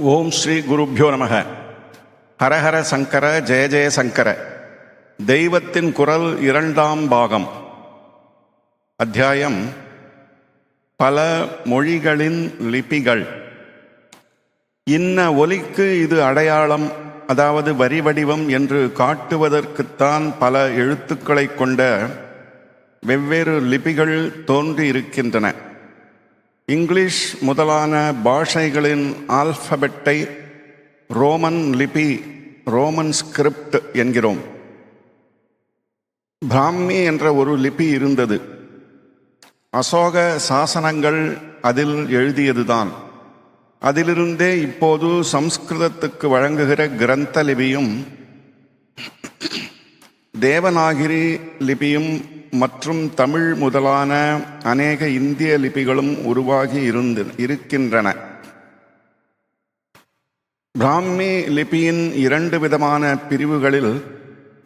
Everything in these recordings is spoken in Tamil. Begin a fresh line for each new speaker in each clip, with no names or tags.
ஓம் ஸ்ரீ குருப்பியோ நமக. ஹரஹர சங்கர ஜெய ஜெய சங்கர. தெய்வத்தின் குரல் இரண்டாம் பாகம். அத்தியாயம் பல மொழிகளின் லிபிகள். இன்ன ஒலிக்கு இது அடையாளம் அதாவது வரி வடிவம் என்று காட்டுவதற்குத்தான் பல எழுத்துக்களைக் கொண்ட வெவ்வேறு லிபிகள் தோன்றியிருக்கின்றன. இங்கிலீஷ் முதலான பாஷைகளின் ஆல்பபெட்டை ரோமன் லிபி ரோமன் ஸ்கிரிப்ட் என்கிறோம். பிராமி என்ற ஒரு லிபி இருந்தது. அசோக சாசனங்கள் அதில் எழுதியதுதான். அதிலிருந்தே இப்போது சம்ஸ்கிருதத்துக்கு வழங்குகிற கிரந்த லிபியும் தேவநாகிரி லிபியும் மற்றும் தமிழ் முதலான அநேக இந்திய லிபிகளும் உருவாகி இருந்து இருக்கின்றன. பிராமி லிபியின் இரண்டு விதமான பிரிவுகளில்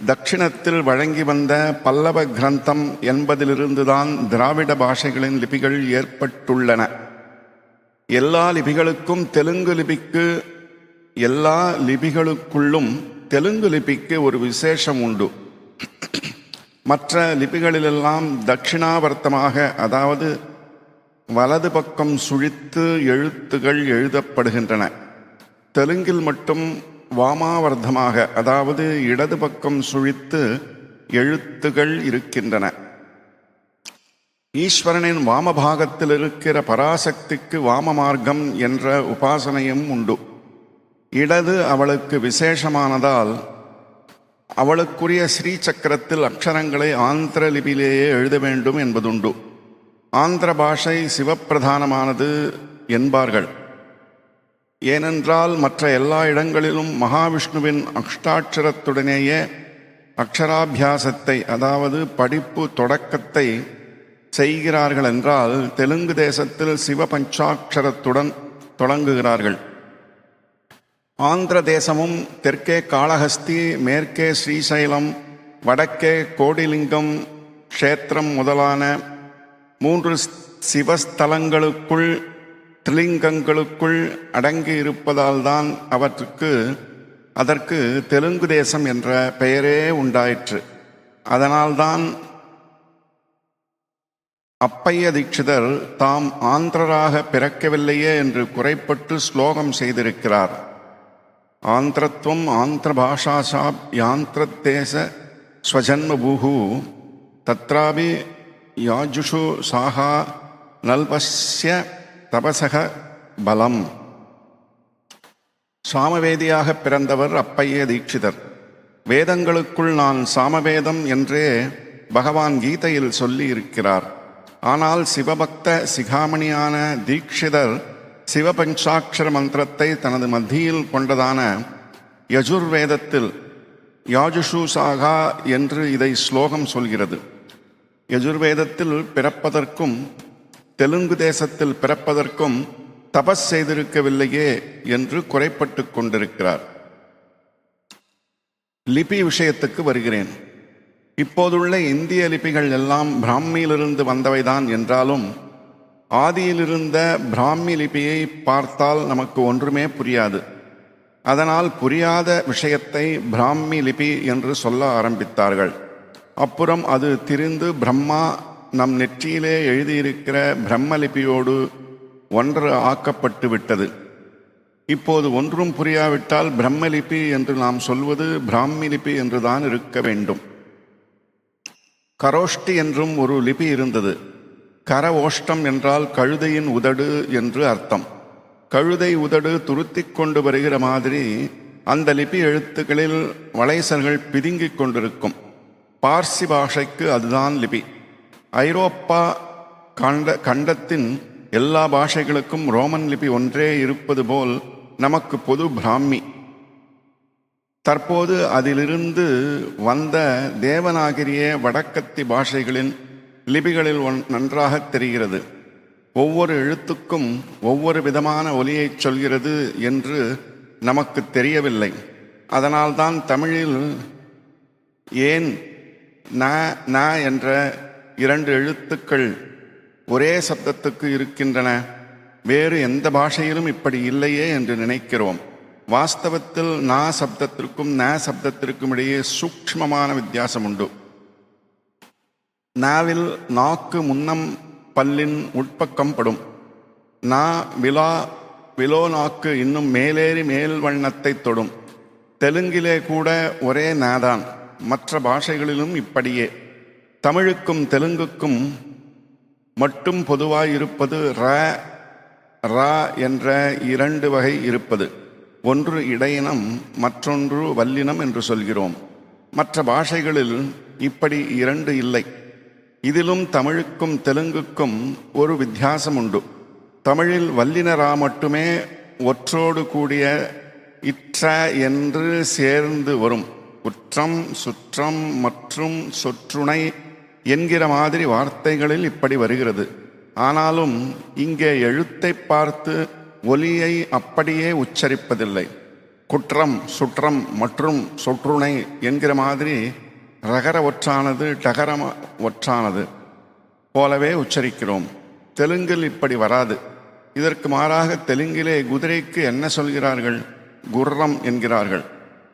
தட்சிணத்தில் வழங்கி வந்த பல்லவ கிரந்தம் என்பதிலிருந்துதான் திராவிட பாஷைகளின் லிபிகள் ஏற்பட்டுள்ளன. எல்லா லிபிகளுக்கும் தெலுங்கு லிபிக்கு எல்லா லிபிகளுக்குள்ளும் தெலுங்கு லிபிக்கு ஒரு விசேஷம் உண்டு. மற்ற லிபிகளிலெல்லாம் தட்சிணாவர்த்தமாக அதாவது வலது பக்கம் சுழித்து எழுத்துகள் எழுதப்படுகின்றன. தெலுங்கில் மட்டும் வாமாவர்த்தமாக அதாவது இடது பக்கம் சுழித்து எழுத்துகள் இருக்கின்றன. ஈஸ்வரனின் வாமபாகத்தில் இருக்கிற பராசக்திக்கு வாம மார்க்கம் என்ற உபாசனையும் உண்டு. இடது அவளுக்கு விசேஷமானதால் அவளுக்குரிய ஸ்ரீ சக்கரத்தில் அக்ஷரங்களை ஆந்திர லிபியிலேயே எழுத வேண்டும் என்பதுண்டு. ஆந்திர பாஷை சிவப்பிரதானமானது என்பார்கள். ஏனென்றால் மற்ற எல்லா இடங்களிலும் மகாவிஷ்ணுவின் அஷ்டாட்சரத்துடனேயே அக்ஷராபியாசத்தை அதாவது படிப்பு தொடக்கத்தை செய்கிறார்கள் என்றால் தெலுங்கு தேசத்தில் சிவ பஞ்சாட்சரத்துடன் தொடங்குகிறார்கள். ஆந்திர தேசமும் தெற்கே காளஹஸ்தி மேற்கே ஸ்ரீசைலம் வடக்கே கோடிலிங்கம் க்ஷேத்திரம் முதலான மூன்று சிவஸ்தலங்களுக்குள் திலிங்கங்களுக்குள் அடங்கி இருப்பதால்தான் அவற்றுக்கு அதற்கு தெலுங்கு தேசம் என்ற பெயரே உண்டாயிற்று. அதனால்தான் அப்பைய தீட்சிதர் தாம் ஆந்திரராக பிறக்கவில்லையே என்று குறைப்பட்டு ஸ்லோகம் செய்திருக்கிறார். ஆந்திரத்துவம் ஆந்திர பாஷாசா யாந்திரத்தேச ஸ்வஜன்மபூஹு. தத்ராபி யாஜுஷு சாகா நல்பஸ்ய தபசக பலம். சாமவேதியாக பிறந்தவர் அப்பைய தீட்சிதர். வேதங்களுக்குள் நான் சாமவேதம் என்றே பகவான் கீதையில் சொல்லி இருக்கிறார் ஆனால் சிவபக்த சிகாமணியான தீட்சிதர் சிவபஞ்சாட்சர மந்திரத்தை தனது மத்தியில் கொண்டதான யஜுர்வேதத்தில் யாஜுஷு சாகா என்று இதை ஸ்லோகம் சொல்கிறது. யஜுர்வேதத்தில் பிறப்பதற்கும் தெலுங்கு தேசத்தில் பிறப்பதற்கும் தபஸ் செய்திருக்கவில்லையே என்று குறைப்பட்டு கொண்டிருக்கிறார். லிபி விஷயத்துக்கு வருகிறேன். இப்போதுள்ள இந்திய லிபிகள் எல்லாம் பிராமியிலிருந்து வந்தவைதான் என்றாலும் ஆதியிலிருந்த பிராமி லிபியை பார்த்தால் நமக்கு ஒன்றுமே புரியாது. அதனால் புரியாத விஷயத்தை பிராமி லிபி என்று சொல்ல ஆரம்பித்தார்கள். அப்புறம் அது திரிந்து பிரம்மா நம் நெற்றியிலே எழுதியிருக்கிற பிரம்மலிபியோடு ஒன்று ஆக்கப்பட்டு விட்டது. இப்போது ஒன்றும் புரியாவிட்டால் பிரம்மலிபி என்று நாம் சொல்வது பிராமி லிபி என்றுதான் இருக்க வேண்டும். கரோஷ்டி என்றும் ஒரு லிபி இருந்தது. கர ஓஷ்டம் என்றால் கழுதையின் உதடு என்று அர்த்தம். கழுதை உதடு துருத்தி கொண்டு வருகிற மாதிரி அந்த லிபி எழுத்துக்களில் வளைசல்கள் பிதுங்கிக் கொண்டிருக்கும். பார்சி பாஷைக்கு அதுதான் லிபி. ஐரோப்பா கண்ட கண்டத்தின் எல்லா பாஷைகளுக்கும் ரோமன் லிபி ஒன்றே இருப்பது போல் நமக்கு பொது பிராமி. தற்போது அதிலிருந்து வந்த தேவநாகரிய வடக்கத்தி பாஷைகளின் லிபிகளில் ஒன் நன்றாக தெரிகிறது. ஒவ்வொரு எழுத்துக்கும் ஒவ்வொரு விதமான ஒலியைச் சொல்கிறது என்று நமக்கு தெரியவில்லை. அதனால்தான் தமிழில் ஏன் ந ந என்ற இரண்டு எழுத்துக்கள் ஒரே சப்தத்துக்கு இருக்கின்றன? வேறு எந்த பாஷையிலும் இப்படி இல்லையே என்று நினைக்கிறோம். வாஸ்தவத்தில் நா சப்தத்திற்கும் ந சப்தத்திற்கும் இடையே சூக்ஷ்மமான வித்தியாசம் உண்டு. நாவில் நாக்கு முன்னம் பல்லின் உட்பக்கம் படும். நா விலா விலோ நாக்கு இன்னும் மேலேறி மேல் வண்ணத்தை தொடும். தெலுங்கிலே கூட ஒரே நாதான் மற்ற பாஷைகளிலும் இப்படியே. தமிழுக்கும் தெலுங்குக்கும் மட்டும் பொதுவாயிருப்பது ர ரா என்ற இரண்டு வகை இருப்பது. ஒன்று இடையினம் மற்றொன்று வல்லினம் என்று சொல்கிறோம். மற்ற பாஷைகளில் இப்படி இரண்டு இல்லை. இதிலும் தமிழுக்கும் தெலுங்குக்கும் ஒரு வித்தியாசம் உண்டு தமிழில் வல்லினரா மட்டுமே ஒற்றோடு கூடிய இற்ற என்று சேர்ந்து வரும் குற்றம் சுற்றம் மற்றும் சொற்றுணை என்கிற மாதிரி வார்த்தைகளில் இப்படி வருகிறது ஆனாலும் இங்கே எழுத்தை பார்த்து ஒலியை அப்படியே உச்சரிப்பதில்லை குற்றம் சுற்றம் மற்றும் சொற்றுணை என்கிற மாதிரி ரகர ஒற்றானது டகரம ஒற்றானது போலவே உச்சரிக்கிறோம். தெலுங்கில் இப்படி வராது. இதற்கு மாறாக தெலுங்கிலே குதிரைக்கு என்ன சொல்கிறார்கள்? குர்ரம் என்கிறார்கள்.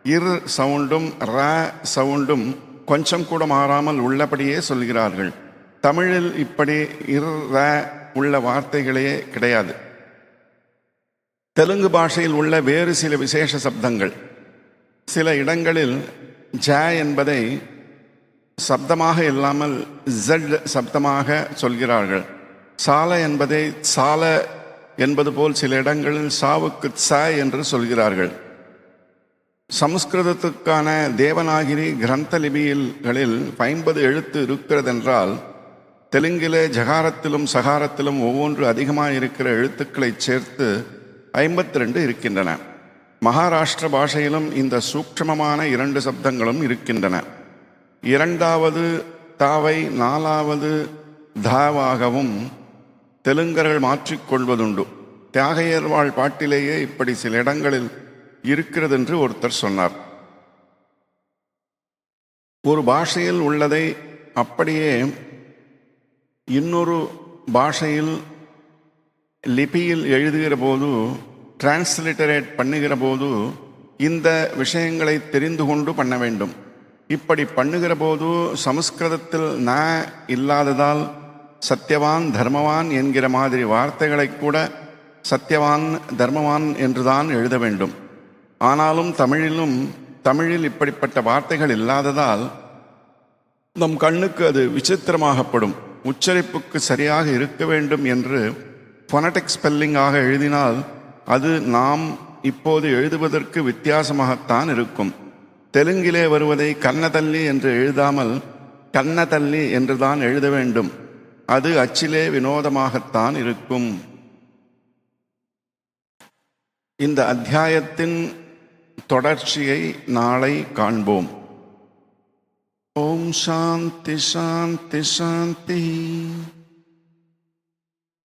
இரு சவுண்டும் ர சவுண்டும் கொஞ்சம் கூட மாறாமல் உள்ளபடியே சொல்கிறார்கள். தமிழில் இப்படி இரு ர உள்ள வார்த்தைகளே கிடையாது. தெலுங்கு பாஷையில் உள்ள வேறு சில விசேஷ சப்தங்கள். சில இடங்களில் ஜ என்பதை சப்தமாக இல்லாமல் ஜட் சப்தமாக சொல்கிறார்கள். சால என்பதை சால என்பது போல் சில இடங்களில் சாவுக்கு ச என்று சொல்கிறார்கள். சமஸ்கிருதத்துக்கான தேவநாகிரி கிரந்த லிபிகளில் ஐம்பது எழுத்து இருக்கிறதென்றால் தெலுங்கிலே ஜகாரத்திலும் சகாரத்திலும் ஒவ்வொன்று அதிகமாக இருக்கிற எழுத்துக்களை சேர்த்து ஐம்பத்தி ரெண்டு இருக்கின்றன. மகாராஷ்டிர பாஷையிலும் இந்த சூக்ஷமமான இரண்டு சப்தங்களும் இருக்கின்றன. இரண்டாவது தாவை நாலாவது தாவாகவும் தெலுங்கர்கள் மாற்றிக்கொள்வதுண்டு. தியாகையர் வாழ் பாட்டிலேயே இப்படி சில இடங்களில் இருக்கிறது என்று ஒருத்தர் சொன்னார். ஒரு பாஷையில் உள்ளதை அப்படியே இன்னொரு பாஷையில் லிபியில் எழுதுகிற போது டிரான்ஸ்லிட்டரேட் பண்ணுகிற போது இந்த விஷயங்களை தெரிந்து கொண்டு பண்ண வேண்டும். இப்படி பண்ணுகிற போது சமஸ்கிருதத்தில் ந இல்லாததால் சத்தியவான் தர்மவான் என்கிற மாதிரி வார்த்தைகளை கூட சத்யவான் தர்மவான் என்றுதான் எழுத வேண்டும். ஆனாலும் தமிழிலும் தமிழில் இப்படிப்பட்ட வார்த்தைகள் இல்லாததால் நம் கண்ணுக்கு அது விசித்திரமாகப்படும். உச்சரிப்புக்கு சரியாக இருக்க வேண்டும் என்று ஃபொனட்டிக் ஸ்பெல்லிங்காக எழுதினால் அது நாம் இப்போது எழுதுவதற்கு வித்தியாசமாகத்தான் இருக்கும். தெலுங்கிலே வருவதை கன்னதல்லி என்று எழுதாமல் கன்னதல்லி என்றுதான் எழுத வேண்டும். அது அச்சிலே வினோதமாகத்தான் இருக்கும். இந்த அத்தியாயத்தின் தொடர்ச்சியை நாளை காண்போம். ஓம் சாந்தி சாந்தி சாந்தி.